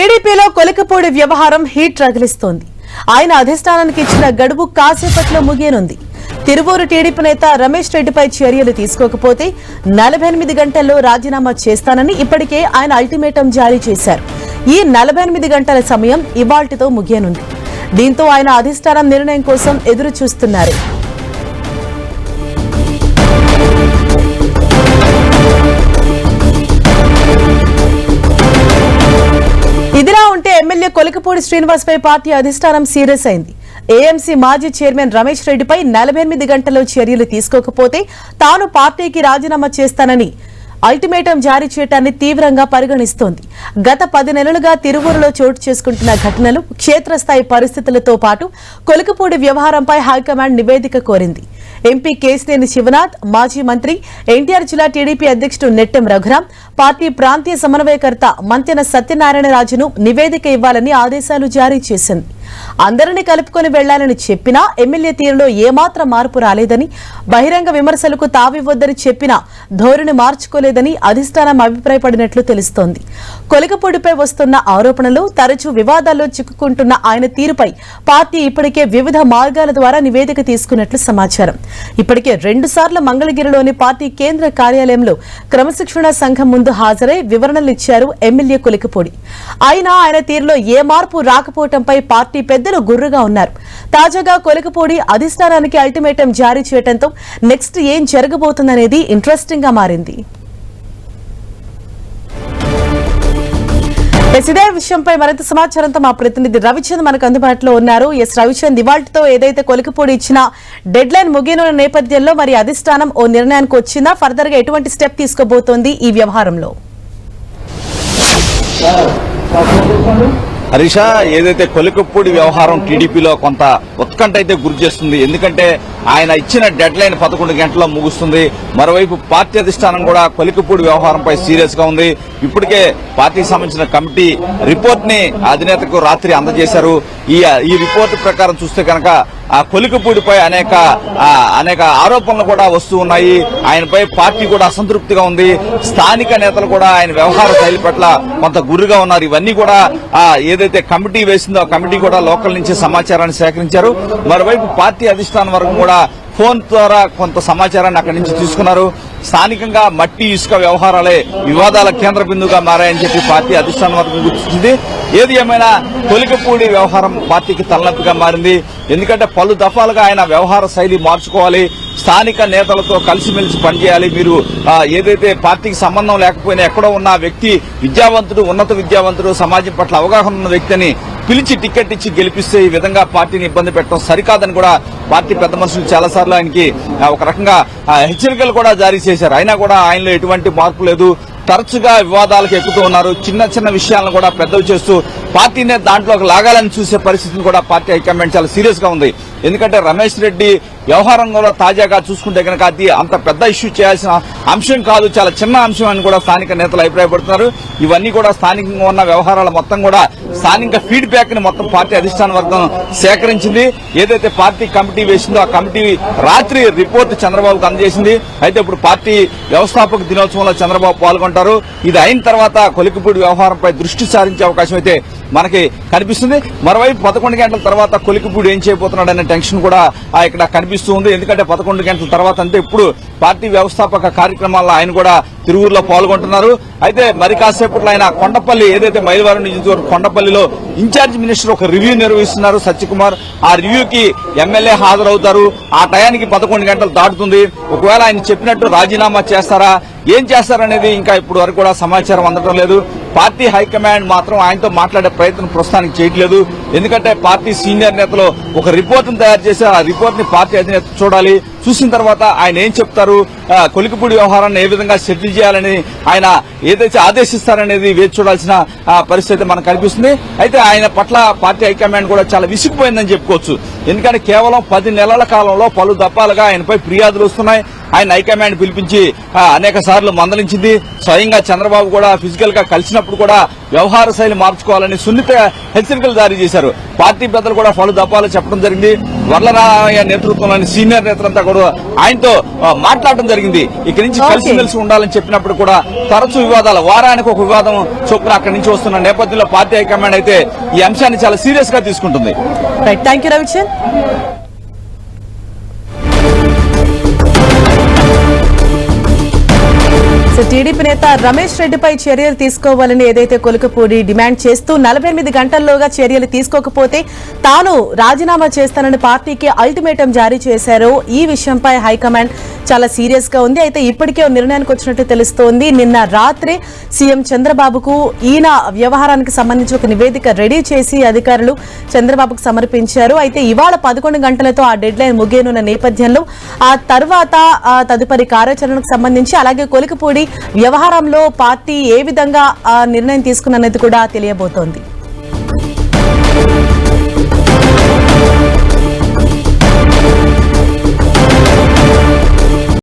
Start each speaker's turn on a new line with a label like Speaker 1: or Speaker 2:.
Speaker 1: టీడీపీలో కొలికపూడి వ్యవహారం హీట్ రగిలిస్తోంది. ఆయన అధిష్టానానికి ఇచ్చిన గడువు కాసేపట్లో ముగియనుంది. తిరువూరు టీడీపీ నేత రమేష్ రెడ్డిపై చర్యలు తీసుకోకపోతే నలభై ఎనిమిది గంటల్లో రాజీనామా చేస్తానని ఇప్పటికే ఆయన అల్టిమేటం జారీ చేశారు. ఈ నలభై ఎనిమిది గంటల సమయం ఇవాల్టితో ముగియనుంది. దీంతో ఆయన అధిష్టానం నిర్ణయం కోసం ఎదురు చూస్తున్నారు ఎమ్మెల్యే కొలికపూడి శ్రీనివాస్ పై పార్టీ అధిష్టానం సీరియస్ అయింది. ఏఎంసీ మాజీ చైర్మన్ రమేష్ రెడ్డిపై నలభై ఎనిమిది గంటల్లో చర్యలు తీసుకోకపోతే తాను పార్టీకి రాజీనామా చేస్తానని అల్టిమేటం జారీ చేయడాన్ని తీవ్రంగా పరిగణిస్తోంది. గత పది నెలలుగా తిరువూరులో చోటు చేసుకుంటున్న ఘటనలు క్షేత్రస్థాయి పరిస్థితులతో పాటు కొలికపూడి వ్యవహారంపై హైకమాండ్ నివేదిక కోరింది. ఎంపీ కేసినేని శివనాథ్ మాజీ మంత్రి ఎన్టీఆర్ జిల్లా టీడీపీ అధ్యక్షుడు నెట్టెం రఘురాం పార్టీ ప్రాంతీయ సమన్వయకర్త మంతెన సత్యనారాయణరాజును నివేదిక ఇవ్వాలని ఆదేశాలు జారీ చేసింది. అందరినీ కలుపుకొని వెళ్ళాలని చెప్పినా ఎమ్మెల్యే తీరులో ఏమాత్రం మార్పు రాలేదని బహిరంగ విమర్శలకు తావివ్వద్దని చెప్పినా ధోరణి మార్చుకోలేదని అధిష్టానం అభిప్రాయపడినట్లు తెలుస్తోంది. కొలికపొడిపై వస్తున్న ఆరోపణలు తరచూ వివాదాల్లో చిక్కుకుంటున్న ఆయన తీరుపై పార్టీ ఇప్పటికే వివిధ మార్గాల ద్వారా నివేదిక తీసుకున్నట్లు సమాచారం. ఇప్పటికే రెండు సార్లు మంగళగిరిలోని పార్టీ కేంద్ర కార్యాలయంలో క్రమశిక్షణ సంఘం ముందు హాజరై వివరణలు ఇచ్చారు ఎమ్మెల్యే కొలికపొడి అయినా ఆయన తీరులో ఏ మార్పు రాకపోవటంపై పార్టీ పెద్దలు గుర్రుగా ఉన్నారు. తాజాగా కొలకపూడి అధిష్టానానికి అల్టిమేటం జారీ చేయడంతో నెక్స్ట్ ఏం జరగబోతుందనేది ఇంట్రెస్టింగ్గా మారింది. ఎస్, ఇదే విషయంపై మరింత సమాచారంతో మా ప్రతినిధి రవిచంద్ మనకు అందుబాటులో ఉన్నారు. ఎస్ రవిచంద్ ఇవాళతో ఏదైతే కొలికిపూడి ఇచ్చిన డెడ్ లైన్ ముగియనున్న నేపథ్యంలో మరి అధిష్టానం ఓ నిర్ణయానికి వచ్చిందా? ఫర్దర్గా ఎటువంటి స్టెప్ తీసుకోబోతోంది ఈ వ్యవహారంలో?
Speaker 2: హరీష ఏదైతే కొలికప్పూడి వ్యవహారం టీడీపీలో కొంత ఉత్కంఠ అయితే గురి చేస్తుంది ఎందుకంటే ఆయన ఇచ్చిన డెడ్ లైన్ పదకొండు గంటల్లో ముగుస్తుంది. మరోవైపు పార్టీ అధిష్టానం కూడా కొలికపూడి వ్యవహారంపై సీరియస్గా ఉంది. ఇప్పటికే పార్టీకి సంబంధించిన కమిటీ రిపోర్ట్ని అధినేతకు రాత్రి అందజేశారు. ఈ ఈ రిపోర్ట్ ప్రకారం చూస్తే కనుక కొలికపూడిపై అనేక అనేక ఆరోపణలు కూడా వస్తూ ఉన్నాయి. ఆయనపై పార్టీ కూడా అసంతృప్తిగా ఉంది. స్థానిక నేతలు కూడా ఆయన వ్యవహార శైలి పట్ల కొంత గురిగా ఉన్నారు. ఇవన్నీ కూడా ఏదైతే కమిటీ వేసిందో ఆ కమిటీ కూడా లోకల్ నుంచి సమాచారాన్ని సేకరించారు. మరోవైపు పార్టీ అధిష్టానం వరకు కూడా ఫోన్ ద్వారా కొంత సమాచారాన్ని అక్కడి నుంచి తీసుకున్నారు. స్థానికంగా మట్టి ఇసుక వ్యవహారాలే వివాదాల కేంద్ర బిందువుగా మారాయని చెప్పి పార్టీ అధిష్టానం వరకు గుర్తించింది. ఏది ఏమైనా తొలికపూడి వ్యవహారం పార్టీకి తలనొప్పిగా మారింది. ఎందుకంటే పలు దఫాలుగా ఆయన వ్యవహార శైలి మార్చుకోవాలి. స్థానిక నేతలతో కలిసిమెలిసి పనిచేయాలి. మీరు ఏదైతే పార్టీకి సంబంధం లేకపోయినా ఎక్కడో ఉన్న వ్యక్తి విద్యావంతుడు ఉన్నత విద్యావంతుడు సమాజం పట్ల అవగాహన ఉన్న వ్యక్తి అని పిలిచి టికెట్ ఇచ్చి గెలిపిస్తే ఈ విధంగా పార్టీని ఇబ్బంది పెట్టడం సరికాదని కూడా పార్టీ పెద్ద మనుషులు చాలా సార్లు ఆయనకి ఒక రకంగా హెచ్చరికలు కూడా జారీ చేశారు. అయినా కూడా ఆయనలో ఎటువంటి మార్పు లేదు. తరచుగా వివాదాలకు ఎక్కుతూ ఉన్నారు. చిన్న చిన్న విషయాలను కూడా పెద్దవి చేస్తూ పార్టీనే దాంట్లోకి లాగాలని చూసే పరిస్థితిని కూడా పార్టీ హైకమాండ్ చాలా సీరియస్గా ఉంది. ఎందుకంటే రమేష్ రెడ్డి వ్యవహారంలో తాజాగా చూసుకుంటే కనుక అది అంత పెద్ద ఇష్యూ చేయాల్సిన అంశం కాదు చాలా చిన్న అంశం అని కూడా స్థానిక నేతలు అభిప్రాయపడుతున్నారు. ఇవన్నీ కూడా స్థానికంగా ఉన్న వ్యవహారాల మొత్తం కూడా స్థానిక ఫీడ్బ్యాక్ని మొత్తం పార్టీ అధిష్టాన వర్గం సేకరించింది. ఏదైతే పార్టీ కమిటీ వేసిందో ఆ కమిటీ రాత్రి రిపోర్ట్ చంద్రబాబుకు అందజేసింది. అయితే ఇప్పుడు పార్టీ వ్యవస్థాపక దినోత్సవంలో చంద్రబాబు పాల్గొంటారు. ఇది అయిన తర్వాత కొలికిపూడి వ్యవహారంపై దృష్టి సారించే అవకాశం అయితే మనకి కనిపిస్తుంది. మరోవైపు పదకొండు గంటల తర్వాత కొలికిపూడి ఏం చేయబోతున్నాడు అనే టెన్షన్ కూడా ఆ, ఇక్కడ కనిపిస్తూ ఉంది. ఎందుకంటే పదకొండు గంటల తర్వాత అంటే ఇప్పుడు పార్టీ వ్యవస్థాపక కార్యక్రమాల్లో ఆయన కూడా తిరువురులో పాల్గొంటున్నారు. అయితే మరి కాసేపట్లో ఆయన కొండపల్లి ఏదైతే మైలవరం నియోజకవర్గం కొండపల్లిలో ఇన్ఛార్జ్ మినిస్టర్ ఒక రివ్యూ నిర్వహిస్తున్నారు సత్యకుమార్. ఆ రివ్యూకి ఎమ్మెల్యే హాజరవుతారు. ఆ టయానికి పదకొండు గంటలు దాటుతుంది. ఒకవేళ ఆయన చెప్పినట్టు రాజీనామా చేస్తారా? ఏం చేస్తారనేది ఇంకా ఇప్పుడు వరకు కూడా సమాచారం అందడం లేదు. పార్టీ హైకమాండ్ మాత్రం ఆయనతో మాట్లాడే ప్రయత్నం ప్రస్తుతానికి చేయట్లేదు. ఎందుకంటే పార్టీ సీనియర్ నేతలు ఒక రిపోర్ట్ తయారు చేసి ఆ రిపోర్ట్ని పార్టీ అధినేత చూడాలి. చూసిన తర్వాత ఆయన ఏం చెప్తారు? కొలికిపూడి వ్యవహారాన్ని ఏ విధంగా సెటిల్ చేయాలని ఆయన ఏదైతే ఆదేశిస్తారనేది వేచి చూడాల్సిన పరిస్థితి మనకు కనిపిస్తుంది. అయితే ఆయన పట్ల పార్టీ హైకమాండ్ కూడా చాలా విసిగిపోయిందని చెప్పుకోవచ్చు. ఎందుకంటే కేవలం పది నెలల కాలంలో పలు దప్పాలుగా ఆయనపై ఫిర్యాదులు వస్తున్నాయి. ఆయన హైకమాండ్ పిలిపించి అనేక సార్లు మందలించింది. స్వయంగా చంద్రబాబు కూడా ఫిజికల్గా కలిసినప్పుడు కూడా వ్యవహార శైలి మార్చుకోవాలని సున్నిత హెచ్చరికలు జారీ చేశారు. పార్టీ పెద్దలు కూడా పలు దఫాలు చెప్పడం జరిగింది. వర్లరామయ్య నేతృత్వంలోని సీనియర్ నేతలంతా కూడా ఆయనతో మాట్లాడడం జరిగింది. ఇక్కడి నుంచి
Speaker 1: Okay.
Speaker 2: కలిసిమెలిసి ఉండాలని చెప్పినప్పుడు కూడా తరచూ వివాదాలు వారానికి ఒక వివాదం చొప్పున అక్కడి నుంచి వస్తున్న నేపథ్యంలో పార్టీ హైకమాండ్ అయితే ఈ అంశాన్ని చాలా సీరియస్గా తీసుకుంటుంది.
Speaker 1: థ్యాంక్ యూ రవిచంద్ టీడీపీ నేత రమేష్ రెడ్డిపై చర్యలు తీసుకోవాలని ఏదైతే కొలుకపూడి డిమాండ్ చేస్తూ నలభై ఎనిమిది గంటల్లోగా చర్యలు తీసుకోకపోతే తాను రాజీనామా చేస్తానని పార్టీకి అల్టిమేటం జారీ చేశారు. ఈ విషయంపై హైకమాండ్ చాలా సీరియస్గా ఉంది. అయితే ఇప్పటికే నిర్ణయానికి వచ్చినట్టు తెలుస్తోంది. నిన్న రాత్రి సీఎం చంద్రబాబుకు ఈయన వ్యవహారానికి సంబంధించి ఒక నివేదిక రెడీ చేసి అధికారులు చంద్రబాబుకు సమర్పించారు. అయితే ఇవాళ పదకొండు గంటలతో ఆ డెడ్ లైన్ ముగియనున్న నేపథ్యంలో ఆ తర్వాత ఆ తదుపరి కార్యాచరణకు సంబంధించి అలాగే కొలికపూడి వ్యవహారంలో పార్టీ ఏ విధంగా ఆ నిర్ణయం తీసుకున్నది కూడా తెలియబోతోంది.